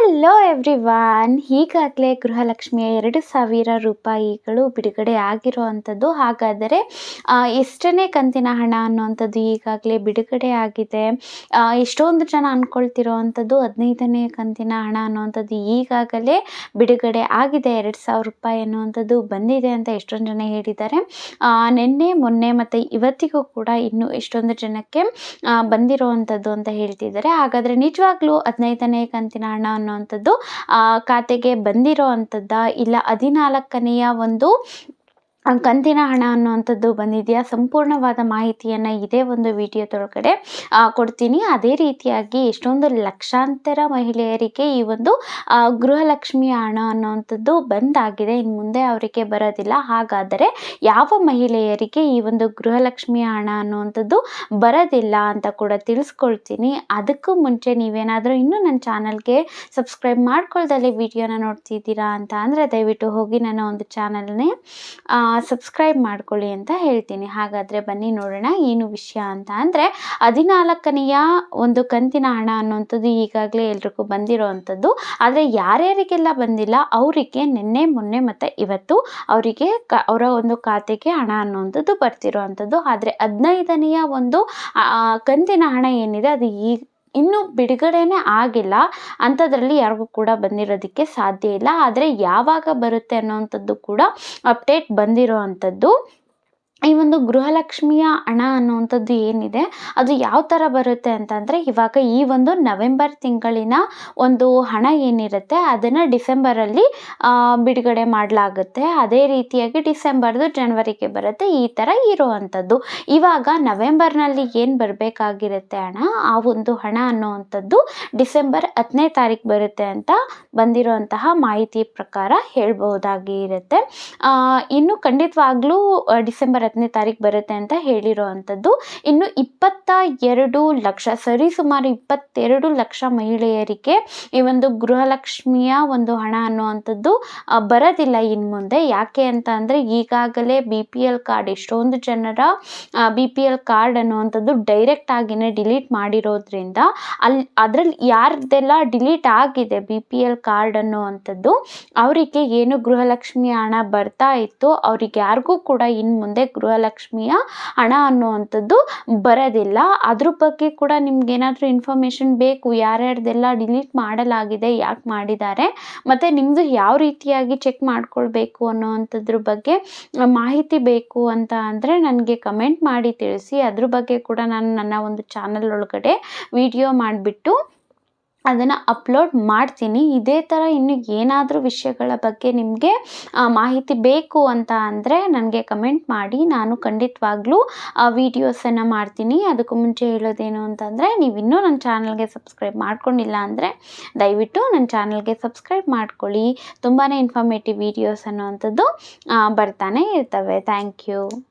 Hello everyone ಈಗಾಗಲೇ ಗೃಹಲಕ್ಷ್ಮಿಯ ಎರಡು ಸಾವಿರ ರೂಪಾಯಿಗಳು ಬಿಡುಗಡೆ ಆಗಿರುವಂಥದ್ದು. ಹಾಗಾದರೆ ಆ, ಎಷ್ಟನೇ ಕಂತಿನ ಹಣ ಅನ್ನುವಂಥದ್ದು ಈಗಾಗಲೇ ಬಿಡುಗಡೆ ಆಗಿದೆ. ಎಷ್ಟೊಂದು ಜನ ಅಂದ್ಕೊಳ್ತಿರೋ ಅಂಥದ್ದು ಹದಿನೈದನೇ ಕಂತಿನ ಹಣ ಅನ್ನುವಂಥದ್ದು ಈಗಾಗಲೇ ಬಿಡುಗಡೆ ಆಗಿದೆ. ಎರಡು ಸಾವಿರ ರೂಪಾಯಿ ಅನ್ನುವಂಥದ್ದು ಬಂದಿದೆ ಅಂತ ಎಷ್ಟೊಂದು ಜನ ಹೇಳಿದ್ದಾರೆ. ನಿನ್ನೆ ಮೊನ್ನೆ ಮತ್ತು ಇವತ್ತಿಗೂ ಕೂಡ ಇನ್ನೂ ಎಷ್ಟೊಂದು ಜನಕ್ಕೆ ಬಂದಿರೋ ಬಂದಿರುವಂಥದ್ದು ಅಂತ ಹೇಳ್ತಿದ್ದಾರೆ. ಹಾಗಾದರೆ ನಿಜವಾಗ್ಲೂ ಹದಿನೈದನೇ ಕಂತಿನ ಹಣ ಅನ್ನುವಂಥದ್ದು ಆ, ಖಾತೆಗೆ ಬಂದಿರೋ ಅಂಥದ್ದ ಇಲ್ಲ ಹದಿನಾಲ್ಕನೆಯ ಒಂದು ಕಂತಿನ ಹಣ ಅನ್ನುವಂಥದ್ದು ಬಂದಿದೆಯಾ? ಸಂಪೂರ್ಣವಾದ ಮಾಹಿತಿಯನ್ನು ಇದೇ ಒಂದು ವಿಡಿಯೋದೊಳಗಡೆ ಕೊಡ್ತೀನಿ. ಅದೇ ರೀತಿಯಾಗಿ ಎಷ್ಟೊಂದು ಲಕ್ಷಾಂತರ ಮಹಿಳೆಯರಿಗೆ ಈ ಒಂದು ಗೃಹಲಕ್ಷ್ಮಿಯ ಹಣ ಅನ್ನುವಂಥದ್ದು ಬಂದಾಗಿದೆ. ಇನ್ನು ಮುಂದೆ ಅವರಿಗೆ ಬರೋದಿಲ್ಲ. ಹಾಗಾದರೆ ಯಾವ ಮಹಿಳೆಯರಿಗೆ ಈ ಒಂದು ಗೃಹಲಕ್ಷ್ಮಿಯ ಹಣ ಅನ್ನುವಂಥದ್ದು ಬರೋದಿಲ್ಲ ಅಂತ ಕೂಡ ತಿಳಿಸ್ಕೊಳ್ತೀನಿ. ಅದಕ್ಕೂ ಮುಂಚೆ ನೀವೇನಾದರೂ ಇನ್ನೂ ನನ್ನ ಚಾನಲ್ಗೆ ಸಬ್ಸ್ಕ್ರೈಬ್ ಮಾಡ್ಕೊಳ್ದಲ್ಲಿ ವಿಡಿಯೋನ ನೋಡ್ತಿದ್ದೀರಾ ಅಂತ ಅಂದರೆ ದಯವಿಟ್ಟು ಹೋಗಿ ನನ್ನ ಒಂದು ಚಾನಲ್ನೇ ಸಬ್ಸ್ಕ್ರೈಬ್ ಮಾಡ್ಕೊಳ್ಳಿ ಅಂತ ಹೇಳ್ತೀನಿ. ಹಾಗಾದರೆ ಬನ್ನಿ ನೋಡೋಣ ಏನು ವಿಷಯ ಅಂತ ಅಂದರೆ ಹದಿನಾಲ್ಕನೆಯ ಒಂದು ಕಂತಿನ ಹಣ ಅನ್ನುವಂಥದ್ದು ಈಗಾಗಲೇ ಎಲ್ರಿಗೂ ಬಂದಿರೋ ಅಂಥದ್ದು ಆದರೆ ಯಾರ್ಯಾರಿಗೆಲ್ಲ ಬಂದಿಲ್ಲ, ಅವರಿಗೆ ನಿನ್ನೆ, ಮೊನ್ನೆ ಮತ್ತು ಇವತ್ತು ಅವರಿಗೆ ಕ, ಅವರ ಒಂದು ಖಾತೆಗೆ ಹಣ ಅನ್ನುವಂಥದ್ದು ಬರ್ತಿರೋ ಅಂಥದ್ದು ಆದರೆ ಹದಿನೈದನೆಯ ಒಂದು ಕಂತಿನ ಹಣ ಏನಿದೆ, ಅದು ಈಗ ಇನ್ನೂ ಬಿಡುಗಡೆನೇ ಆಗಿಲ್ಲ. ಅಂಥದ್ರಲ್ಲಿ ಯಾರಿಗೂ ಕೂಡ ಬಂದಿರೋದಕ್ಕೆ ಸಾಧ್ಯ ಇಲ್ಲ. ಆದರೆ ಯಾವಾಗ ಬರುತ್ತೆ ಅನ್ನೋವಂಥದ್ದು ಕೂಡ ಅಪ್ಡೇಟ್ ಬಂದಿರೋ ಅಂಥದ್ದು ಈ ಒಂದು ಗೃಹಲಕ್ಷ್ಮಿಯ ಹಣ ಅನ್ನುವಂಥದ್ದು ಏನಿದೆ ಅದು ಯಾವ ಥರ ಬರುತ್ತೆ ಅಂತಂದರೆ ಇವಾಗ ಈ ಒಂದು ನವೆಂಬರ್ ತಿಂಗಳಿನ ಒಂದು ಹಣ ಏನಿರುತ್ತೆ ಅದನ್ನು ಡಿಸೆಂಬರಲ್ಲಿ ಬಿಡುಗಡೆ ಮಾಡಲಾಗುತ್ತೆ. ಅದೇ ರೀತಿಯಾಗಿ ಡಿಸೆಂಬರ್ದು ಜನವರಿಗೆ ಬರುತ್ತೆ ಈ ಥರ ಇರುವಂಥದ್ದು. ಇವಾಗ ನವೆಂಬರ್ನಲ್ಲಿ ಏನು ಬರಬೇಕಾಗಿರುತ್ತೆ ಹಣ ಆ ಒಂದು ಹಣ ಅನ್ನುವಂಥದ್ದು ಡಿಸೆಂಬರ್ ಹತ್ತನೇ ತಾರೀಕು ಬರುತ್ತೆ ಅಂತ ಬಂದಿರುವಂತಹ ಮಾಹಿತಿ ಪ್ರಕಾರ ಹೇಳ್ಬಹುದಾಗಿರುತ್ತೆ ಆ, ಇನ್ನು ಖಂಡಿತವಾಗ್ಲೂ ಡಿಸೆಂಬರ್ ಹತ್ತನೇ ತಾರೀಕು ಬರುತ್ತೆ ಅಂತ ಹೇಳಿರೋ ಅಂಥದ್ದು ಇನ್ನು ಇಪ್ಪತ್ತ ಎರಡು ಲಕ್ಷ ಸರಿಸುಮಾರು ಇಪ್ಪತ್ತೆರಡು ಲಕ್ಷ ಮಹಿಳೆಯರಿಗೆ ಈ ಒಂದು ಗೃಹಲಕ್ಷ್ಮಿಯ ಒಂದು ಹಣ ಅನ್ನುವಂಥದ್ದು ಬರೋದಿಲ್ಲ ಇನ್ನು ಮುಂದೆ. ಯಾಕೆ ಅಂತ ಅಂದರೆ, ಈಗಾಗಲೇ ಬಿ ಪಿ ಎಲ್ ಕಾರ್ಡ್ ಎಷ್ಟೊಂದು ಜನರ ಬಿ ಪಿ ಎಲ್ ಕಾರ್ಡ್ ಅನ್ನುವಂಥದ್ದು ಡೈರೆಕ್ಟ್ ಆಗಿನೇ ಡಿಲೀಟ್ ಮಾಡಿರೋದ್ರಿಂದ ಅಲ್ಲಿ ಅದರಲ್ಲಿ ಯಾರ್ದೆಲ್ಲ ಡಿಲೀಟ್ ಆಗಿದೆ ಬಿ ಪಿ ಎಲ್ ಕಾರ್ಡ್ ಅನ್ನುವಂಥದ್ದು, ಅವರಿಗೆ ಏನು ಗೃಹಲಕ್ಷ್ಮಿ ಹಣ ಬರ್ತಾ ಇತ್ತು, ಅವ್ರಿಗೆ ಯಾರಿಗೂ ಕೂಡ ಇನ್ನು ಮುಂದೆ ಗೃಹಲಕ್ಷ್ಮಿಯ ಹಣ ಅನ್ನುವಂಥದ್ದು ಬರೋದಿಲ್ಲ. ಅದ್ರ ಬಗ್ಗೆ ಕೂಡ ನಿಮ್ಗೆ ಏನಾದರೂ ಇನ್ಫಾರ್ಮೇಷನ್ ಬೇಕು, ಯಾರ್ಯಾರ್ದೆಲ್ಲ ಡಿಲೀಟ್ ಮಾಡಲಾಗಿದೆ, ಯಾಕೆ ಮಾಡಿದ್ದಾರೆ, ಮತ್ತು ನಿಮ್ಮದು ಯಾವ ರೀತಿಯಾಗಿ ಚೆಕ್ ಮಾಡ್ಕೊಳ್ಬೇಕು ಅನ್ನೋವಂಥದ್ರ ಬಗ್ಗೆ ಮಾಹಿತಿ ಬೇಕು ಅಂತ ಅಂದರೆ ನನಗೆ ಕಮೆಂಟ್ ಮಾಡಿ ತಿಳಿಸಿ. ಅದ್ರ ಬಗ್ಗೆ ಕೂಡ ನಾನು ನನ್ನ ಒಂದು ಚಾನಲ್ ಒಳಗಡೆ ವಿಡಿಯೋ ಮಾಡಿಬಿಟ್ಟು ಅದನ್ನು ಅಪ್ಲೋಡ್ ಮಾಡ್ತೀನಿ. ಇದೇ ಥರ ಇನ್ನು ಏನಾದರೂ ವಿಷಯಗಳ ಬಗ್ಗೆ ನಿಮಗೆ ಮಾಹಿತಿ ಬೇಕು ಅಂತ ಅಂದರೆ ನನಗೆ ಕಮೆಂಟ್ ಮಾಡಿ. ನಾನು ಖಂಡಿತವಾಗ್ಲೂ, ಆ ವೀಡಿಯೋಸನ್ನು ಮಾಡ್ತೀನಿ. ಅದಕ್ಕೂ ಮುಂಚೆ ಹೇಳೋದೇನು ಅಂತಂದರೆ ನೀವು ಇನ್ನೂ ನನ್ನ ಚಾನಲ್ಗೆ ಸಬ್ಸ್ಕ್ರೈಬ್ ಮಾಡ್ಕೊಂಡಿಲ್ಲ ಅಂದರೆ, ದಯವಿಟ್ಟು ನನ್ನ ಚಾನಲ್ಗೆ ಸಬ್ಸ್ಕ್ರೈಬ್ ಮಾಡ್ಕೊಳ್ಳಿ. ತುಂಬಾ ಇನ್ಫಾರ್ಮೇಟಿವ್ ವೀಡಿಯೋಸ್ ಅನ್ನೋವಂಥದ್ದು ಬರ್ತಾನೆ ಇರ್ತವೆ. Thank you